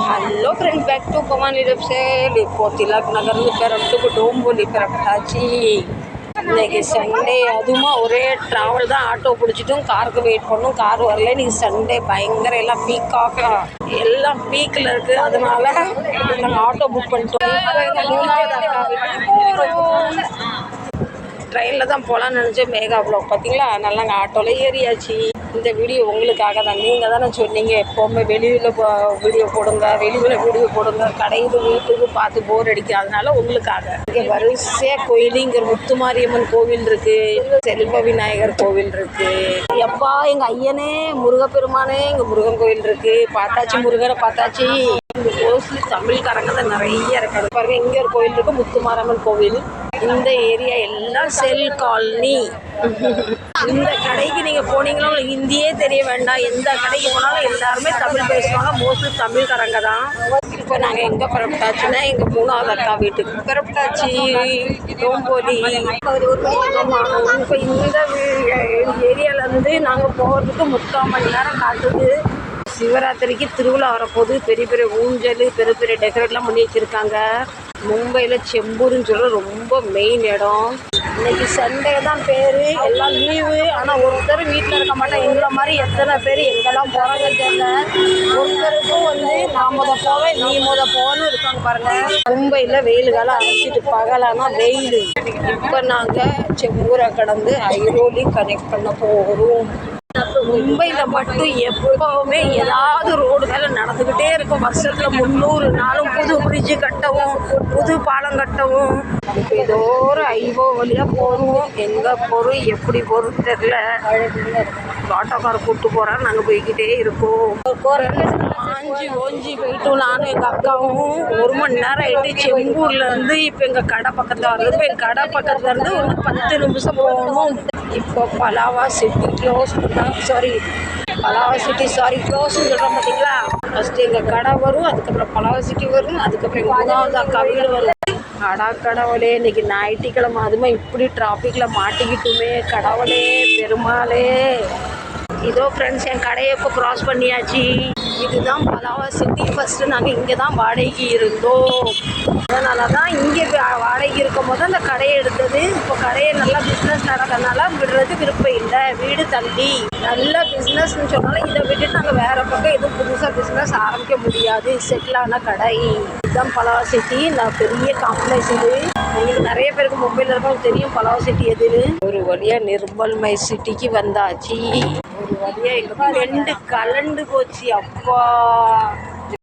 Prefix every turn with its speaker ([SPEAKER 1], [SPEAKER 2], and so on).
[SPEAKER 1] Hello friend back to પવાની રેપ છે લીપો திலக்நகர்னு பெரம்புக்கு டோம்போலி பெரப்டாச்சு இன்றைக்கி சண்டே அதுவும் ஒரே ட்ராவல் தான் ஆட்டோ பிடிச்சிட்டும் காருக்கு வெயிட் பண்ணும். கார் வரல இன்றைக்கி சண்டே பயங்கர எல்லாம் பீக்காக எல்லாம் பீக்கில் இருக்குது அதனால நாங்கள் ஆட்டோ புக் பண்ணிட்டோம். ட்ரெயினில் தான் போகலான்னு நினச்சேன். மேகா ப்ளாக் பார்த்தீங்களா நல்லா நாங்கள் ஆட்டோவில் ஏறியாச்சு. இந்த வீடியோ உங்களுக்காக தான். நீங்கள் தானே சொன்னீங்க எப்போவுமே வெளியில் போ வீடியோ போடுங்க வெளியில் வீடியோ போடுங்க கடையில் வீட்டுக்கு பார்த்து போர் அடிக்கும். அதனால உங்களுக்காக. இங்கே வரிசையாக கோயில் இங்கே முத்துமாரியம்மன் கோவில் இருக்குது செல்வ விநாயகர் கோவில் இருக்குது எப்பா எங்கள் ஐயனே முருகப்பெருமானே இங்கே முருகன் கோவில் இருக்குது பார்த்தாச்சு முருகரை பார்த்தாச்சு. இங்கே மோஸ்ட்லி தமிழ்காரங்க தான் நிறைய இருக்காங்க. பாருங்க இங்கே ஒரு கோவில் இருக்குது முத்துமாரம்மன் கோவில். இந்த ஏரியா எல்லாம் செல் காலனி இந்த கடைக்கு நீங்கள் போனீங்கன்னா உங்களுக்கு ஹிந்தியே தெரிய வேண்டாம். எந்த கடைக்கு போனாலும் எல்லாருமே தமிழ் பேசுவாங்க. மோஸ்ட்லி தமிழ்காரங்க தான். இப்போ நாங்கள் எங்கே பிறப்பிட்டாச்சுன்னா எங்கள் மூணாவது அக்கா வீட்டுக்கு. பிறப்பிட்டாச்சு ரோம்போலி இப்போ இந்த ஏரியாவிலேருந்து நாங்கள் போகிறதுக்கு முக்கால் மணி நேரம் காட்டுது. சிவராத்திரிக்கு திருவிழா வரப்போகுது. பெரிய பெரிய ஊஞ்சல் பெரிய பெரிய டெக்கரேட்லாம் பண்ணி வச்சுருக்காங்க. மும்பையில் செம்பூர்னு சொல்ல ரொம்ப மெயின் இடம். இன்னைக்கு சண்டே தான் பேர். எல்லாம் லீவு ஆனால் ஒருத்தர் வீட்டில் இருக்க மாட்டோம் எங்களை மாதிரி எத்தனை பேர் எங்கெல்லாம் போகிறாங்க தெரியல. ஒருத்தருக்கும் வந்து நான் முத போவேன் நீ முத போகணும் இருக்காங்க பாருங்க. மும்பையில் வெயில் காலம் அரைச்சிட்டு பகலானா வெயில். இப்போ நாங்கள் செம்பூரை கடந்து ஐரோலி கனெக்ட் பண்ண போகிறோம் மும்பையில் மட்டும் எப்போவுமே ஏதாவது ரோடு வேலை நடந்துக்கிட்டே இருக்கும். வருஷத்தில் முந்நூறு நாளும் புது புது பாலம் கட்டவும். ஏதோ ஒரு ஐவோ வழியாக போகிறோம் எங்கே போகிறோம் எப்படி போகிறது தெரில ஆட்டோக்கார் கூப்பிட்டு போகிறேன் நாங்கள் போய்கிட்டே இருக்கோம். ஆஞ்சி ஓஞ்சி போயிட்டோம். நானும் எங்கள் அக்காவும். ஒரு மணி நேரம் ஆகிட்டு செம்பூர்லேருந்து இப்போ எங்கள் கடை பக்கத்தில் வருது இப்போ எங்கள் கடை பக்கத்துலேருந்து ஒரு பத்து நிமிஷம் போகணும். இப்போ Palava city close sorry Palava city sorry க்ளோஸ்னு சொல்கிறோம் பார்த்தீங்களா ஃபஸ்ட்டு எங்கள் கடை வரும் அதுக்கப்புறம் பலாவா சிட்டி வரும் அதுக்கப்புறம் எங்கள் மூணாவது அக்கா வீடு வரும். அடா கடவுளே இன்னைக்கு ஞாயிற்றுக்கிழமை அதுமா இப்படி டிராஃபிக்கில் மாட்டிக்கிட்டுமே கடவுளே பெருமாளே. இதோ ஃப்ரெண்ட்ஸ் என் கடையை இப்போ க்ராஸ் பண்ணியாச்சு. இதுதான் பலாவா சிட்டி ஃபஸ்ட்டு நாங்கள் இங்கே தான் வாடகைக்கு இருந்தோம். அதனால தான் இங்கே வாடகைக்கு இருக்கும் போது அந்த கடையை எடுத்தது. இப்போ கடையை நல்லா பிஸ்னஸ் நடக்கிறதுனால விடுறது விருப்பம் இல்லை. வீடு தள்ளி. நல்ல பிஸ்னஸ்னு சொன்னாலும் இதை விட்டுட்டு நாங்கள் வேறு பக்கம் எதுவும் புதுசாக பிஸ்னஸ் ஆரம்பிக்க முடியாது. செட்டில் ஆன கடை. இதுதான் பலாவா சிட்டி நான் பெரிய காம்ப்ளெக்ஸ் இது. உங்களுக்கு நிறைய பேருக்கு மொபைலில் இருக்கவங்க தெரியும் பலாவா சிட்டி எதுன்னு. ஒரு வழியாக நிர்மல் மை சிட்டிக்கு வந்தாச்சு. ஒரு வழியாக எங்கள் ரெண்டு கலண்டு போச்சு அப்பா.